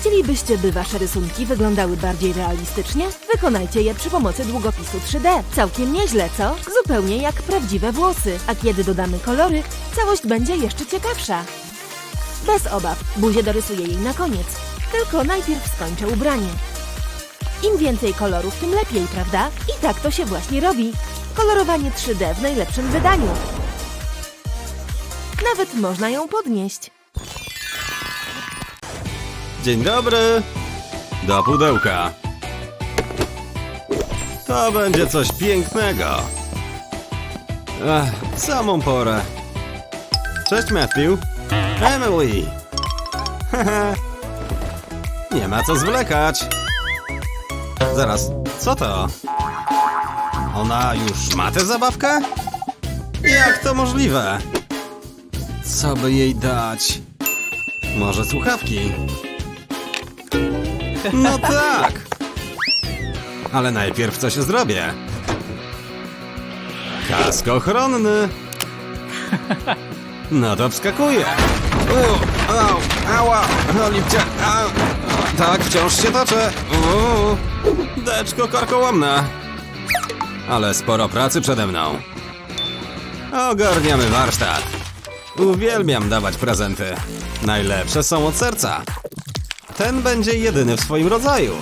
Chcielibyście, by wasze rysunki wyglądały bardziej realistycznie? Wykonajcie je przy pomocy długopisu 3D. Całkiem nieźle, co? Zupełnie jak prawdziwe włosy. A kiedy dodamy kolory, całość będzie jeszcze ciekawsza. Bez obaw, buzię dorysuję jej na koniec. Tylko najpierw skończę ubranie. Im więcej kolorów, tym lepiej, prawda? I tak to się właśnie robi. Kolorowanie 3D w najlepszym wydaniu. Nawet można ją podnieść. Dzień dobry. Do pudełka. To będzie coś pięknego. Ech, w samą porę. Cześć Matthew. Emily. Haha. Nie ma co zwlekać. Zaraz, co to? Ona już ma tę zabawkę? Jak to możliwe? Co by jej dać? Może słuchawki? No tak! Ale najpierw coś zrobię. Kask ochronny. No to wskakuję. U, au, ała, Oliwcia, au. Tak, wciąż się toczę. U, deczko karkołomna. Ale sporo pracy przede mną. Ogarniamy warsztat. Uwielbiam dawać prezenty. Najlepsze są od serca. Ten będzie jedyny w swoim rodzaju.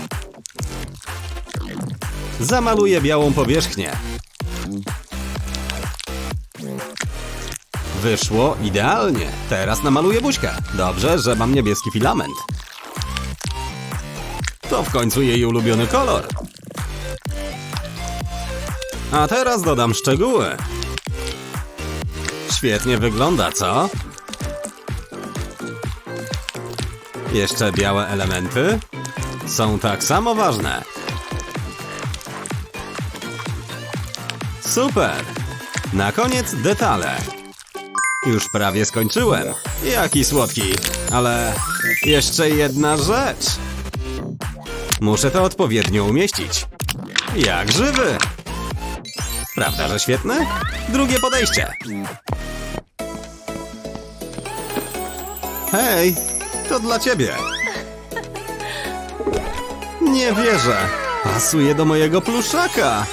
Zamaluję białą powierzchnię. Wyszło idealnie. Teraz namaluję buźkę. Dobrze, że mam niebieski filament. To w końcu jej ulubiony kolor. A teraz dodam szczegóły. Świetnie wygląda, co? Jeszcze białe elementy są tak samo ważne. Super! Na koniec detale. Już prawie skończyłem. Jaki słodki. Ale jeszcze jedna rzecz. Muszę to odpowiednio umieścić. Jak żywy. Prawda, że świetne? Drugie podejście. Hej, to dla ciebie. Nie wierzę. Pasuje do mojego pluszaka.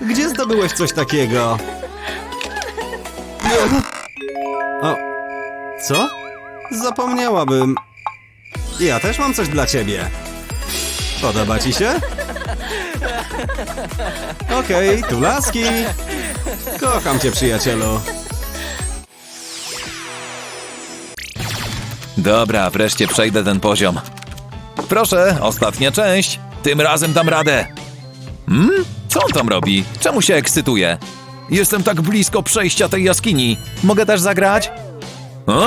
Gdzie zdobyłeś coś takiego? O, co? Zapomniałabym. Ja też mam coś dla ciebie. Podoba ci się? Okej, tu laski. Kocham cię, przyjacielu. Dobra, wreszcie przejdę ten poziom. Proszę, ostatnia część. Tym razem dam radę. Hmm? Co on tam robi? Czemu się ekscytuje? Jestem tak blisko przejścia tej jaskini. Mogę też zagrać? A?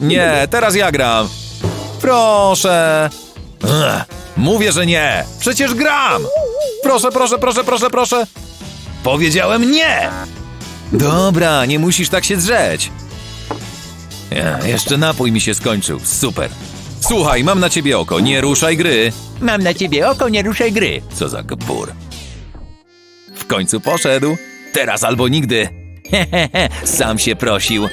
Nie, teraz ja gram. Proszę. Ugh, mówię, że nie. Przecież gram. Proszę, proszę, proszę, proszę, proszę. Powiedziałem nie. Dobra, nie musisz tak się drzeć. Ja, jeszcze napój mi się skończył. Super. Słuchaj, mam na ciebie oko, nie ruszaj gry. Mam na ciebie oko, nie ruszaj gry. Co za gbur. W końcu poszedł. Teraz albo nigdy. Hehehe, sam się prosił.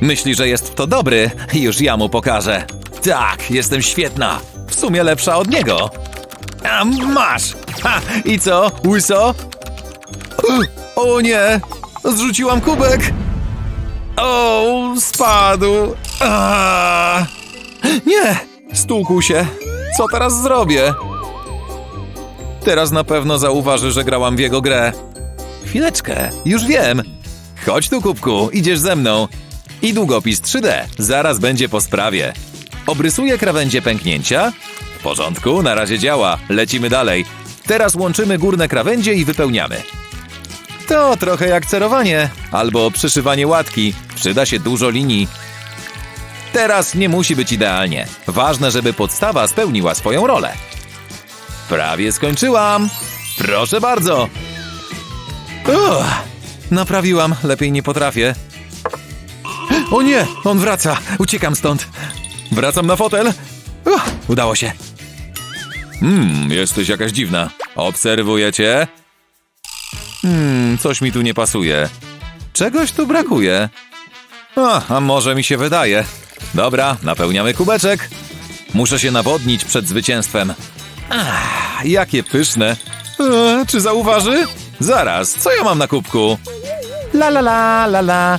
Myśli, że jest to dobry? Już ja mu pokażę. Tak, jestem świetna. W sumie lepsza od niego. A masz! Ha! I co? Łyso? O nie! Zrzuciłam kubek! O, spadł. A! Nie, stukł się. Co teraz zrobię? Teraz na pewno zauważy, że grałam w jego grę. Chwileczkę, już wiem. Chodź tu, kubku, idziesz ze mną. I długopis 3D, zaraz będzie po sprawie. Obrysuję krawędzie pęknięcia. W porządku, na razie działa. Lecimy dalej. Teraz łączymy górne krawędzie i wypełniamy. To trochę jak cerowanie albo przyszywanie łatki. Przyda się dużo linii. Teraz nie musi być idealnie. Ważne, żeby podstawa spełniła swoją rolę. Prawie skończyłam. Proszę bardzo. Uff, naprawiłam, lepiej nie potrafię. O nie, on wraca. Uciekam stąd. Wracam na fotel. Uff, udało się. Hmm, jesteś jakaś dziwna. Obserwuję cię. Hmm, coś mi tu nie pasuje. Czegoś tu brakuje. A, a może mi się wydaje. Dobra, napełniamy kubeczek. Muszę się nawodnić przed zwycięstwem. Ach, jakie pyszne. E, czy zauważy? Zaraz, co ja mam na kubku? La la la la la.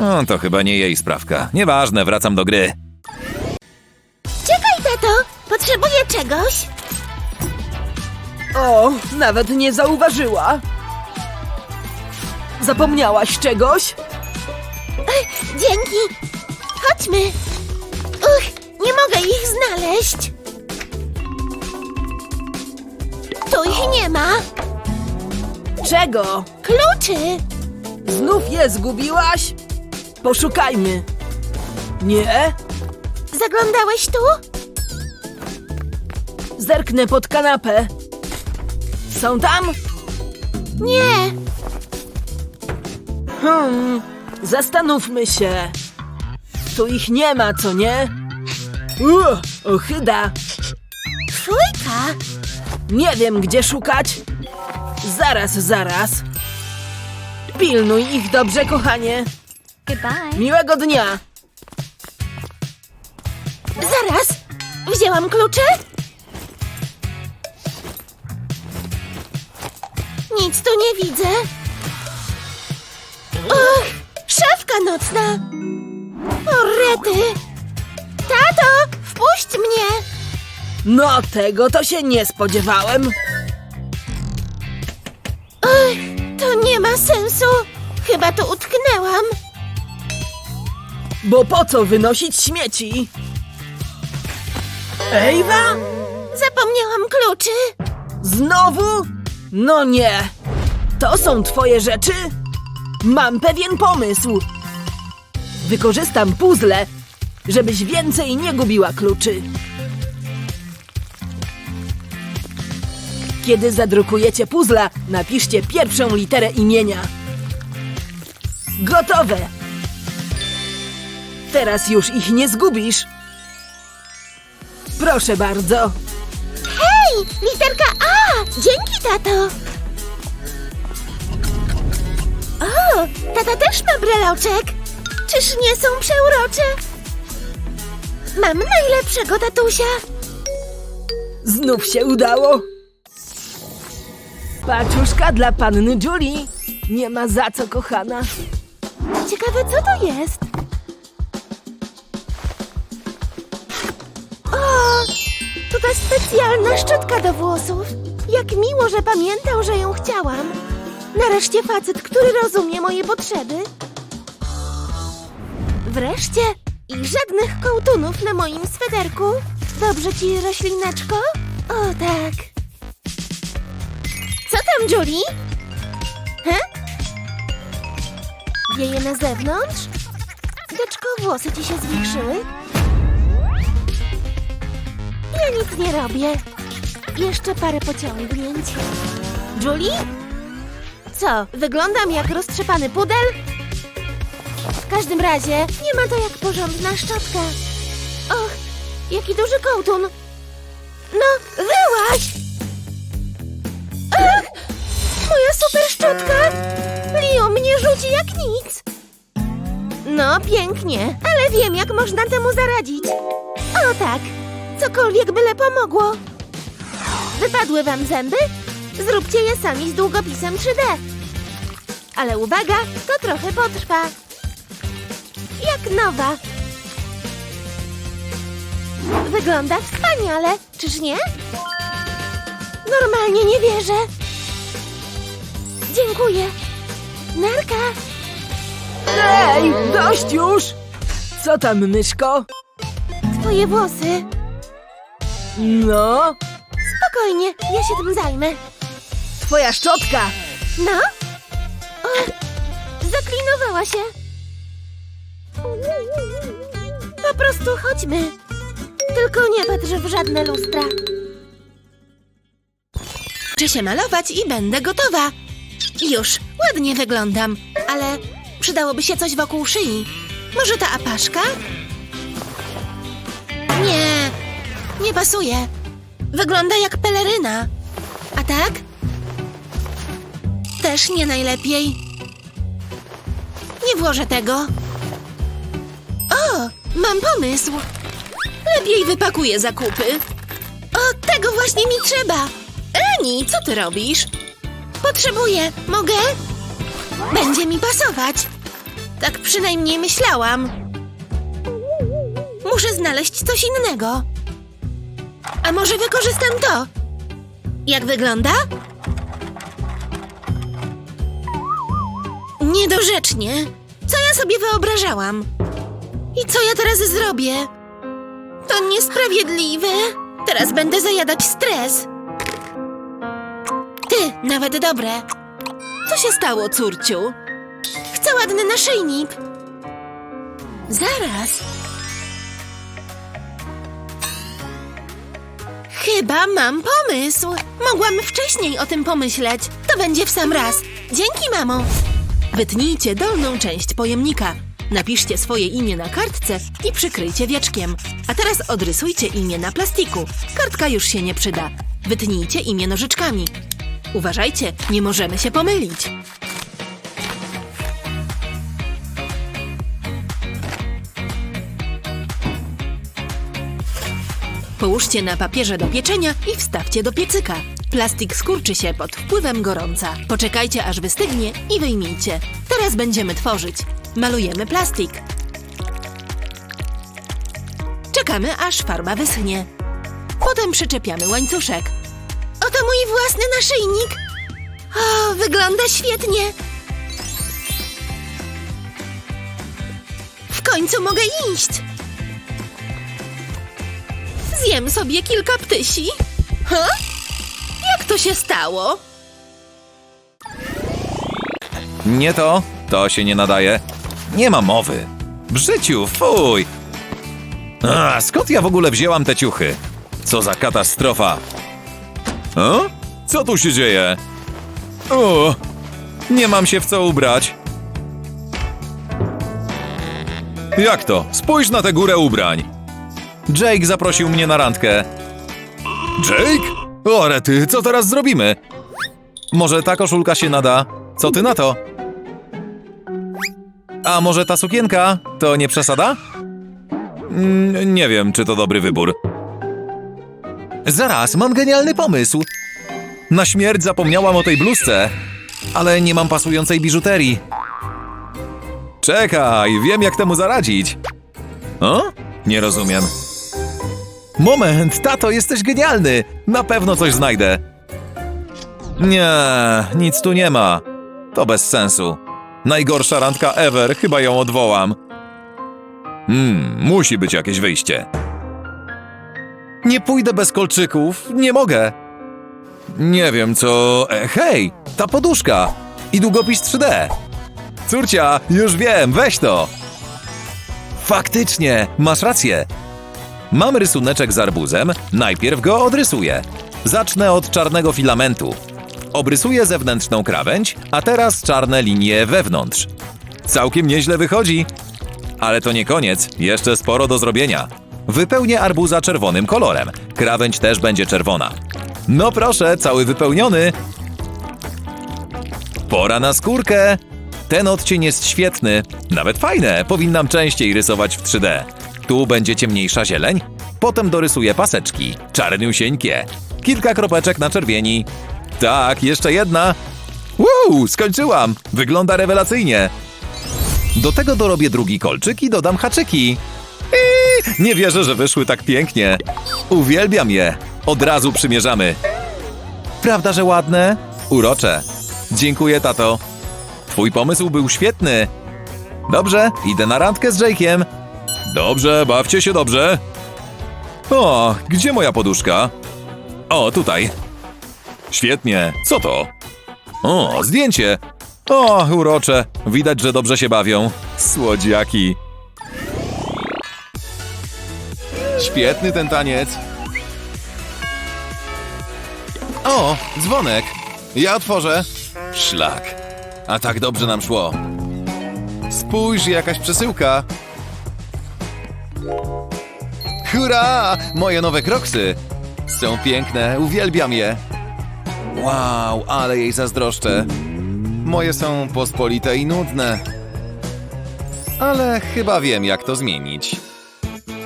O, to chyba nie jej sprawka. Nieważne, wracam do gry. Czekaj, tato! Potrzebuję czegoś. O, nawet nie zauważyła. Zapomniałaś czegoś? Dzięki. Chodźmy. Uch, nie mogę ich znaleźć. Tu ich nie ma. Czego? Kluczy. Znów je zgubiłaś? Poszukajmy. Nie? Zaglądałeś tu? Zerknę pod kanapę. Są tam? Nie. Hmm, zastanówmy się. Tu ich nie ma, co nie? Uch, ochyda. Trójka. Nie wiem, gdzie szukać. Zaraz, zaraz. Pilnuj ich dobrze, kochanie. Goodbye. Miłego dnia. Zaraz. Wzięłam klucze? Nic tu nie widzę. Och, szafka nocna. O, rety. Tato, wpuść mnie. No, tego to się nie spodziewałem. Ach, to nie ma sensu. Chyba tu utknęłam. Bo po co wynosić śmieci? Ewa? Zapomniałam kluczy. Znowu? No nie. To są twoje rzeczy? Mam pewien pomysł. Wykorzystam puzzle, żebyś więcej nie gubiła kluczy. Kiedy zadrukujecie puzzla, napiszcie pierwszą literę imienia. Gotowe! Teraz już ich nie zgubisz. Proszę bardzo. Hej, literka A! Dzięki, tato! O, tata też ma breloczek! Czyż nie są przeurocze? Mam najlepszego tatusia! Znów się udało. Paczuszka dla panny Julie. Nie ma za co, kochana. Ciekawe, co to jest? O, to ta specjalna szczotka do włosów. Jak miło, że pamiętał, że ją chciałam. Nareszcie facet, który rozumie moje potrzeby. Wreszcie i żadnych kołtunów na moim sweterku. Dobrze ci, roślineczko? O, tak. Co tam, Julie? He? Wieje na zewnątrz? Deczko, włosy ci się zwiększyły? Ja nic nie robię. Jeszcze parę pociągnięć. Julie? Co, wyglądam jak roztrzepany pudel? W każdym razie nie ma to jak porządna szczotka. Och, jaki duży kołtun. No, wyłaź! Ach, moja super szczotka! Leo mnie rzuci jak nic. No, pięknie, ale wiem, jak można temu zaradzić. O tak, cokolwiek byle pomogło. Wypadły wam zęby? Zróbcie je sami z długopisem 3D. Ale uwaga, to trochę potrwa. Jak nowa. Wygląda wspaniale, czyż nie? Normalnie nie wierzę. Dziękuję. Narka. Ej, dość już! Co tam, myszko? Twoje włosy. No, Spokojnie, ja się tym zajmę. twoja szczotka. No? O, zaklinowała się. Po prostu chodźmy. Tylko nie patrz w żadne lustra. Czy się malować i będę gotowa. Już, ładnie wyglądam, ale przydałoby się coś wokół szyi. Może ta apaszka? Nie, nie pasuje. Wygląda jak peleryna. A tak? Też nie najlepiej. Nie włożę tego. O, mam pomysł. Lepiej wypakuję zakupy. O, tego właśnie mi trzeba. Eni, co ty robisz? Potrzebuję. Mogę? Będzie mi pasować. Tak przynajmniej myślałam. Muszę znaleźć coś innego. A może wykorzystam to? Jak wygląda? Niedorzecznie. Co ja sobie wyobrażałam? I co ja teraz zrobię? To niesprawiedliwe. Teraz będę zajadać stres. Ty, nawet dobre. Co się stało, córciu? Chcę ładny naszyjnik. Zaraz. Chyba mam pomysł. Mogłam wcześniej o tym pomyśleć. To będzie w sam raz. Dzięki, mamo. Wytnijcie dolną część pojemnika. Napiszcie swoje imię na kartce i przykryjcie wieczkiem. A teraz odrysujcie imię na plastiku. Kartka już się nie przyda. Wytnijcie imię nożyczkami. Uważajcie, nie możemy się pomylić. Połóżcie na papierze do pieczenia i wstawcie do piecyka. Plastik skurczy się pod wpływem gorąca. Poczekajcie aż wystygnie i wyjmijcie. Teraz będziemy tworzyć. Malujemy plastik. Czekamy aż farba wyschnie. Potem przyczepiamy łańcuszek. Oto mój własny naszyjnik. O, wygląda świetnie. W końcu mogę iść. Zjem sobie kilka ptysi. Ha? Jak to się stało? Nie to, to się nie nadaje. Nie ma mowy. W życiu, fuj! A, skąd ja w ogóle wzięłam te ciuchy? Co za katastrofa! O? Co tu się dzieje? O! Nie mam się w co ubrać. Jak to? Spójrz na tę górę ubrań. Jake zaprosił mnie na randkę. Jake? O, rety, co teraz zrobimy? Może ta koszulka się nada? Co ty na to? A może ta sukienka? To nie przesada? Mm, nie wiem, czy to dobry wybór. Zaraz, mam genialny pomysł. Na śmierć zapomniałam o tej bluzce, ale nie mam pasującej biżuterii. Czekaj, wiem jak temu zaradzić. O? Nie rozumiem. Moment, tato, jesteś genialny! Na pewno coś znajdę. Nie, nic tu nie ma. To bez sensu. Najgorsza randka ever, chyba ją odwołam. Hmm, musi być jakieś wyjście. Nie pójdę bez kolczyków, nie mogę. Nie wiem co. E, hej, ta poduszka i długopis 3D. Córcia, już wiem, weź to. Faktycznie, masz rację. Mam rysuneczek z arbuzem, najpierw go odrysuję. Zacznę od czarnego filamentu. Obrysuję zewnętrzną krawędź, a teraz czarne linie wewnątrz. Całkiem nieźle wychodzi. Ale to nie koniec, jeszcze sporo do zrobienia. Wypełnię arbuza czerwonym kolorem. Krawędź też będzie czerwona. No proszę, cały wypełniony. Pora na skórkę. Ten odcień jest świetny, nawet fajne. Powinnam częściej rysować w 3D. Tu będzie ciemniejsza zieleń, potem dorysuję paseczki, czarniusieńkie. Kilka kropeczek na czerwieni. Tak, jeszcze jedna. Wow, skończyłam! Wygląda rewelacyjnie. Do tego dorobię drugi kolczyk i dodam haczyki. Iii, nie wierzę, że wyszły tak pięknie. Uwielbiam je. Od razu przymierzamy. Prawda, że ładne? Urocze. Dziękuję, tato. Twój pomysł był świetny. Dobrze, idę na randkę z Jake'iem. Dobrze, bawcie się dobrze. O, gdzie moja poduszka? O, tutaj. Świetnie. Co to? O, zdjęcie. O, urocze. Widać, że dobrze się bawią. Słodziaki. Świetny ten taniec. O, dzwonek. Ja otworzę. Szlak. A tak dobrze nam szło. Spójrz, jakaś przesyłka. Hurra! Moje nowe kroksy. Są piękne, uwielbiam je. Wow, ale jej zazdroszczę. Moje są pospolite i nudne. Ale chyba wiem, jak to zmienić.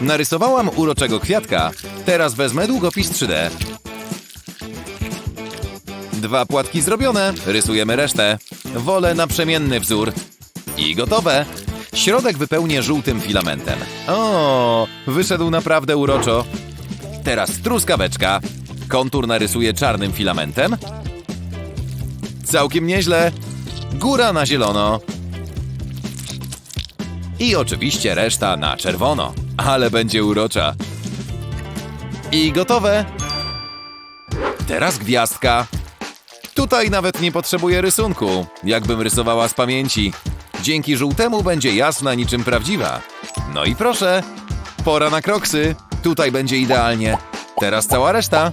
Narysowałam uroczego kwiatka. Teraz wezmę długopis 3D. Dwa płatki zrobione, rysujemy resztę. Wolę naprzemienny wzór. I gotowe. Środek wypełnię żółtym filamentem. O, wyszedł naprawdę uroczo. Teraz truskaweczka. Kontur narysuję czarnym filamentem. Całkiem nieźle. Góra na zielono. I oczywiście reszta na czerwono. Ale będzie urocza. I gotowe. Teraz gwiazdka. Tutaj nawet nie potrzebuję rysunku, jakbym rysowała z pamięci. Dzięki żółtemu będzie jasna niczym prawdziwa. No i proszę, pora na kroksy. Tutaj będzie idealnie. Teraz cała reszta.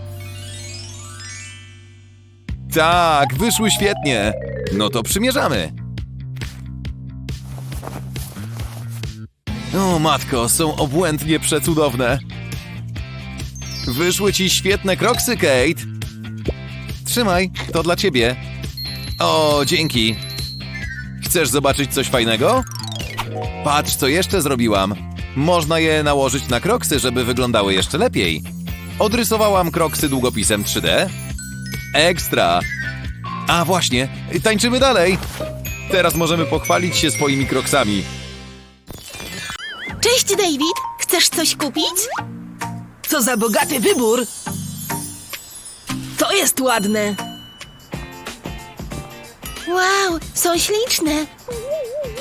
Tak, wyszły świetnie. No to przymierzamy. O matko, są obłędnie przecudowne. Wyszły ci świetne kroksy, Kate. Trzymaj, to dla ciebie. O, dzięki. Chcesz zobaczyć coś fajnego? Patrz, co jeszcze zrobiłam. Można je nałożyć na kroksy, żeby wyglądały jeszcze lepiej. Odrysowałam kroksy długopisem 3D. Ekstra! A właśnie, tańczymy dalej. Teraz możemy pochwalić się swoimi kroksami. Cześć, David. Chcesz coś kupić? Co za bogaty wybór! To jest ładne! Wow, są śliczne.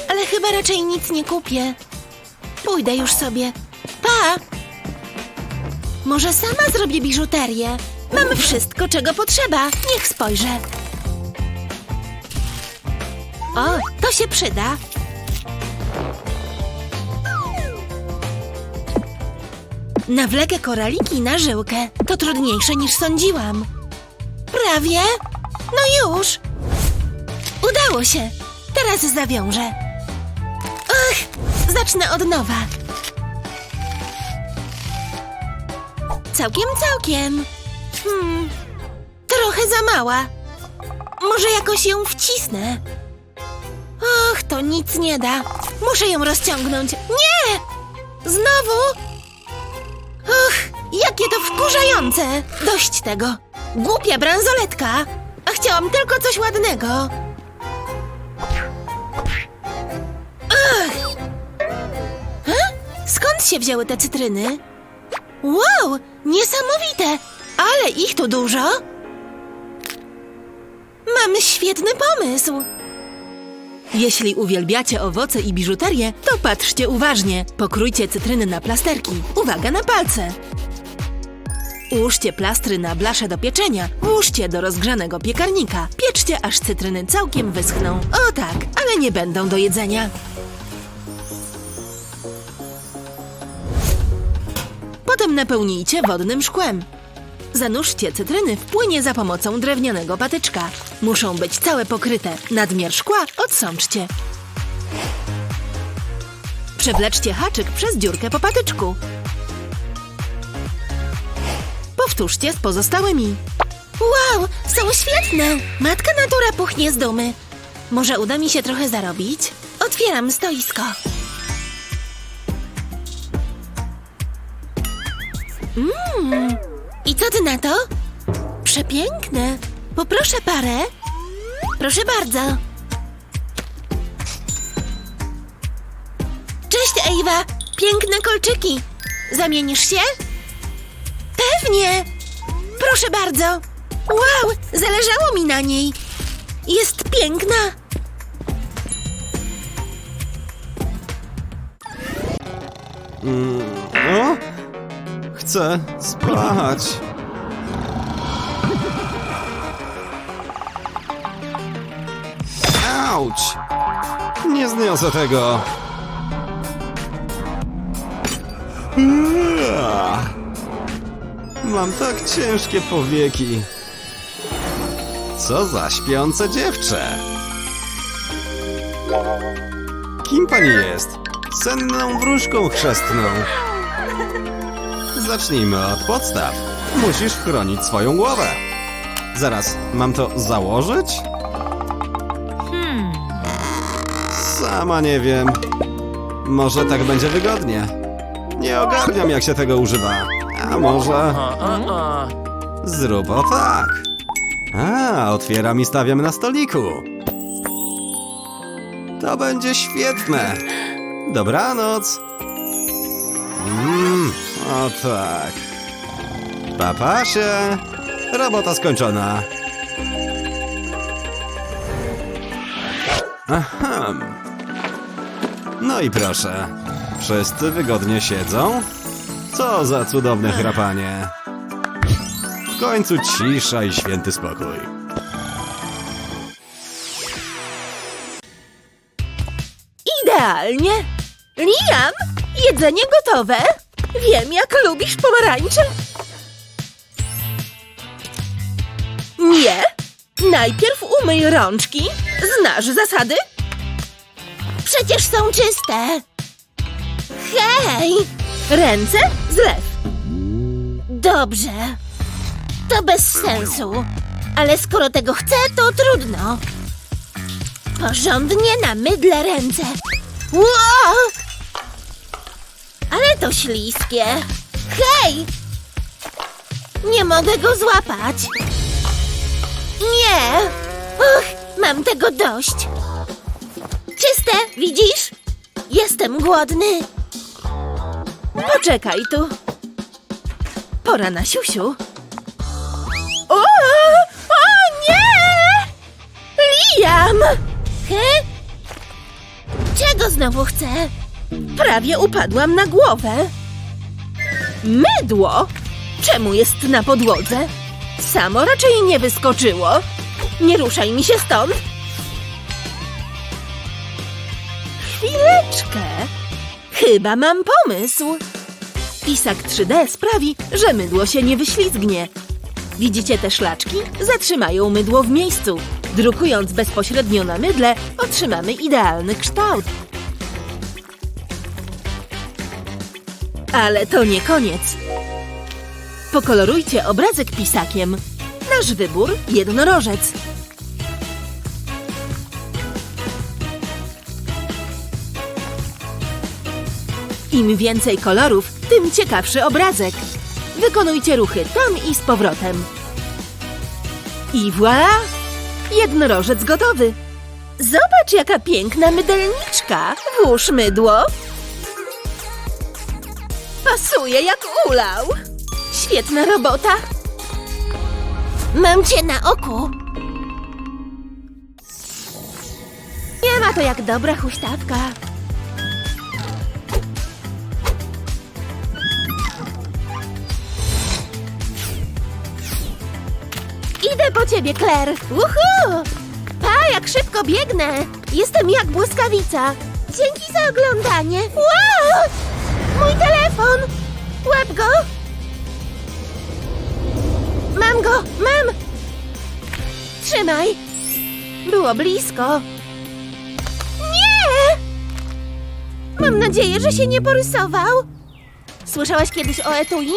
Ale chyba raczej nic nie kupię. Pójdę już sobie. Pa! Może sama zrobię biżuterię. Mam wszystko, czego potrzeba. Niech spojrzę. O, to się przyda. Nawlekę koraliki na żyłkę. To trudniejsze niż sądziłam. Prawie? No już! Udało się! Teraz zawiążę. Ach, zacznę od nowa. Całkiem, całkiem. Hmm, trochę za mała. Może jakoś ją wcisnę. Och, to nic nie da. Muszę ją rozciągnąć. Nie! Znowu? Och, jakie to wkurzające! Dość tego. Głupia bransoletka. A chciałam tylko coś ładnego. Się wzięły te cytryny? Wow, niesamowite! Ale ich tu dużo! Mam świetny pomysł! Jeśli uwielbiacie owoce i biżuterię, to patrzcie uważnie. Pokrójcie cytryny na plasterki. Uwaga na palce! Ułóżcie plastry na blasze do pieczenia. Włóżcie do rozgrzanego piekarnika. Pieczcie, aż cytryny całkiem wyschną. O tak, ale nie będą do jedzenia. Potem napełnijcie wodnym szkłem. Zanurzcie cytryny w płynie za pomocą drewnianego patyczka. Muszą być całe pokryte. Nadmiar szkła odsączcie. Przewleczcie haczyk przez dziurkę po patyczku. Powtórzcie z pozostałymi. Wow, są świetne! Matka natura puchnie z dumy. Może uda mi się trochę zarobić? Otwieram stoisko. Mmm, i co ty na to? Przepiękne. Poproszę parę. Proszę bardzo. Cześć, Ewa. Piękne kolczyki. Zamienisz się? Pewnie. Proszę bardzo. Wow, zależało mi na niej. Jest piękna. O? Chcę spać. Nie zniosę tego. Mam tak ciężkie powieki. Co za śpiące dziewczę. Kim pani jest? Senną wróżką chrzestną. Zacznijmy od podstaw. Musisz chronić swoją głowę. Zaraz, mam to założyć? Sama nie wiem. Może tak będzie wygodnie. Nie ogarniam, jak się tego używa. A może... Zrób o tak. A, otwieram i stawiam na stoliku. To będzie świetne. Dobranoc. Mmm, o tak. Papasie. Robota skończona. Aha. No i proszę. Wszyscy wygodnie siedzą? Co za cudowne chrapanie. W końcu cisza i święty spokój. Idealnie! Liam, jedzenie gotowe! Wiem, jak lubisz pomarańcze. Nie! Najpierw umyj rączki. Znasz zasady? Przecież są czyste. Hej! Ręce, zlew. Dobrze. To bez sensu. Ale skoro tego chcę, to trudno. Porządnie na mydle ręce. Ło! Ale to śliskie. Hej! Nie mogę go złapać. Nie! Och, mam tego dość. Czyste, widzisz? Jestem głodny. Poczekaj tu. Pora na siusiu. O! O nie! Liam! He? Czego znowu chcę? Prawie upadłam na głowę. Mydło? Czemu jest na podłodze? Samo raczej nie wyskoczyło. Nie ruszaj mi się stąd. Chwileczkę. Chyba mam pomysł. Pisak 3D sprawi, że mydło się nie wyślizgnie. Widzicie te szlaczki? Zatrzymają mydło w miejscu. Drukując bezpośrednio na mydle, otrzymamy idealny kształt. Ale to nie koniec. Pokolorujcie obrazek pisakiem. Nasz wybór jednorożec. Im więcej kolorów, tym ciekawszy obrazek. Wykonujcie ruchy tam i z powrotem. I voilà! Jednorożec gotowy. Zobacz, jaka piękna mydelniczka. Włóż mydło. Pasuje jak ulał. Świetna robota. Mam cię na oku. Nie ma to jak dobra huśtawka. Idę po ciebie, Claire. Uhu! Pa, jak szybko biegnę. Jestem jak błyskawica. Dzięki za oglądanie. Wow! Mój telefon! Łap go! Mam go! Mam! Trzymaj! Było blisko. Nie! Mam nadzieję, że się nie porysował. Słyszałaś kiedyś o etui?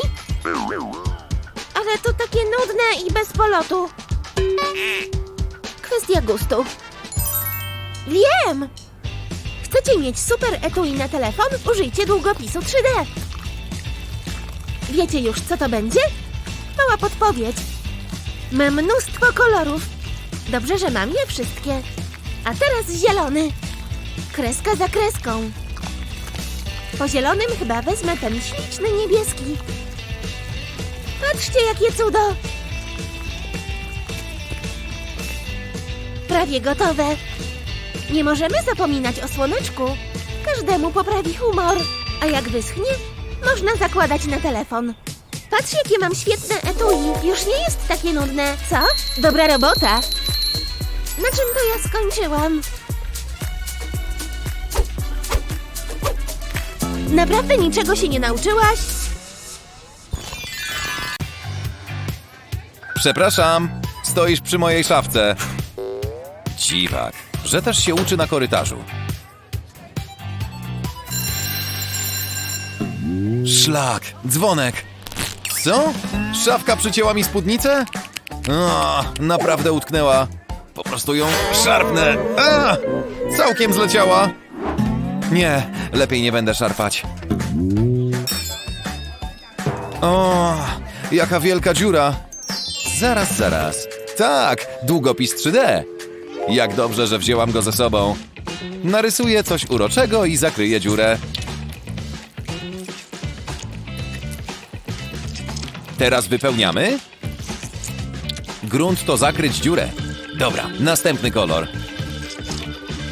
Ale to takie nudne i bez polotu. Kwestia gustu. Wiem! Chcecie mieć super etui na telefon? Użyjcie długopisu 3D. Wiecie już, co to będzie? Mała podpowiedź. Mam mnóstwo kolorów. Dobrze, że mam je wszystkie. A teraz zielony. Kreska za kreską. Po zielonym chyba wezmę ten śliczny niebieski. Patrzcie, jakie cudo! Prawie gotowe. Nie możemy zapominać o słoneczku. Każdemu poprawi humor. A jak wyschnie, można zakładać na telefon. Patrz, jakie mam świetne etui. Już nie jest takie nudne, co? Dobra robota. Na czym to ja skończyłam? Naprawdę niczego się nie nauczyłaś? Przepraszam, stoisz przy mojej szafce. Dziwak, że też się uczy na korytarzu. Szlak, dzwonek. Co? Szafka przycięła mi spódnicę? O, naprawdę utknęła. Po prostu ją szarpnę. A! Całkiem zleciała. Nie, lepiej nie będę szarpać. O, jaka wielka dziura. Zaraz, zaraz. Tak, długopis 3D. Jak dobrze, że wzięłam go ze sobą. Narysuję coś uroczego i zakryję dziurę. Teraz wypełniamy. Grunt to zakryć dziurę. Dobra, następny kolor.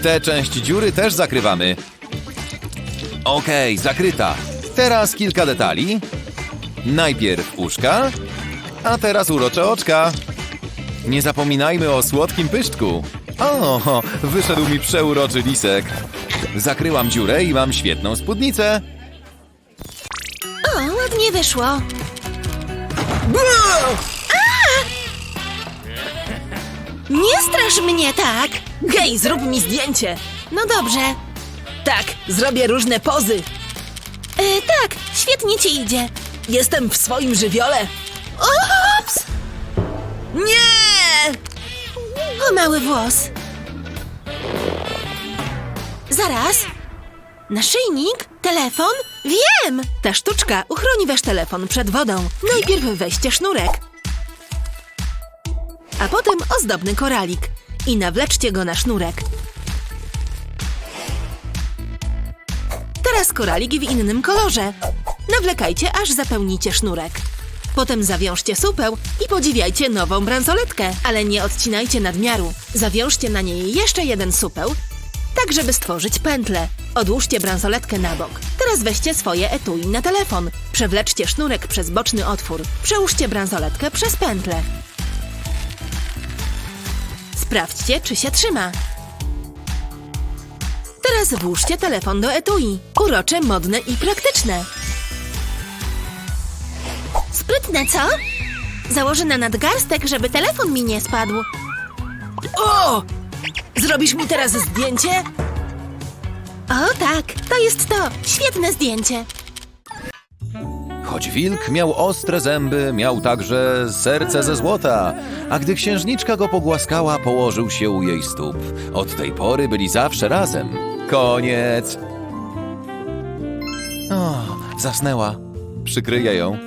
Tę część dziury też zakrywamy. Okej, zakryta. Teraz kilka detali. Najpierw uszka, a teraz urocze oczka. Nie zapominajmy o słodkim pyszczku. O, wyszedł mi przeuroczy lisek. Zakryłam dziurę i mam świetną spódnicę. O, ładnie wyszło. Nie strasz mnie tak! Hej, zrób mi zdjęcie! No dobrze. Tak, zrobię różne pozy. E, tak, świetnie ci idzie. Jestem w swoim żywiole. Ups! Nie! O, mały włos. Zaraz. Naszyjnik? Telefon? Wiem! Ta sztuczka uchroni wasz telefon przed wodą. Najpierw weźcie sznurek, a potem ozdobny koralik i nawleczcie go na sznurek. Teraz koralik w innym kolorze. Nawlekajcie, aż zapełnicie sznurek. Potem zawiążcie supeł i podziwiajcie nową bransoletkę, ale nie odcinajcie nadmiaru. Zawiążcie na niej jeszcze jeden supeł, tak żeby stworzyć pętlę. Odłóżcie bransoletkę na bok. Teraz weźcie swoje etui na telefon. Przewleczcie sznurek przez boczny otwór. Przełóżcie bransoletkę przez pętlę. Sprawdźcie, czy się trzyma. Teraz włóżcie telefon do etui. Urocze, modne i praktyczne. Sprytne, co? Założę na nadgarstek, żeby telefon mi nie spadł. O! Zrobisz mi teraz zdjęcie? O tak, to jest to. Świetne zdjęcie. Choć wilk miał ostre zęby, miał także serce ze złota, a gdy księżniczka go pogłaskała, położył się u jej stóp. Od tej pory byli zawsze razem. Koniec. O, zasnęła. Przykryję ją.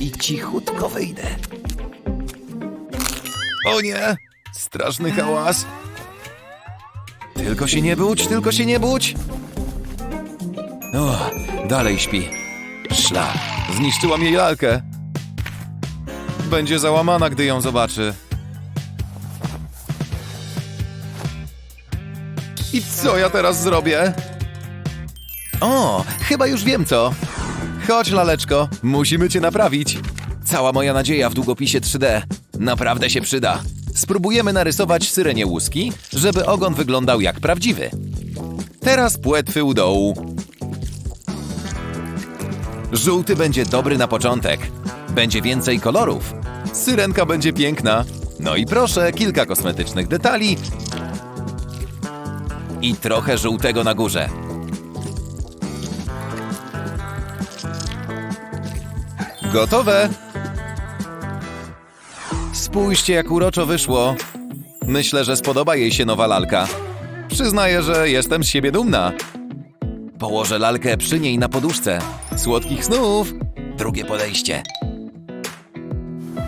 I cichutko wyjdę. O nie! Straszny hałas. Tylko się nie budź, tylko się nie budź. O, dalej śpi. Szlak. Zniszczyłam jej lalkę. Będzie załamana, gdy ją zobaczy. I co ja teraz zrobię? O, chyba już wiem co. Chodź, laleczko, musimy cię naprawić. Cała moja nadzieja w długopisie 3D. Naprawdę się przyda. Spróbujemy narysować syrenie łuski, żeby ogon wyglądał jak prawdziwy. Teraz płetwy u dołu. Żółty będzie dobry na początek. Będzie więcej kolorów. Syrenka będzie piękna. No i proszę, kilka kosmetycznych detali. I trochę żółtego na górze. Gotowe! Spójrzcie, jak uroczo wyszło. Myślę, że spodoba jej się nowa lalka. Przyznaję, że jestem z siebie dumna. Położę lalkę przy niej na poduszce. Słodkich snów! Drugie podejście.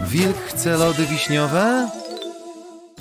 Wilk chce lody wiśniowe?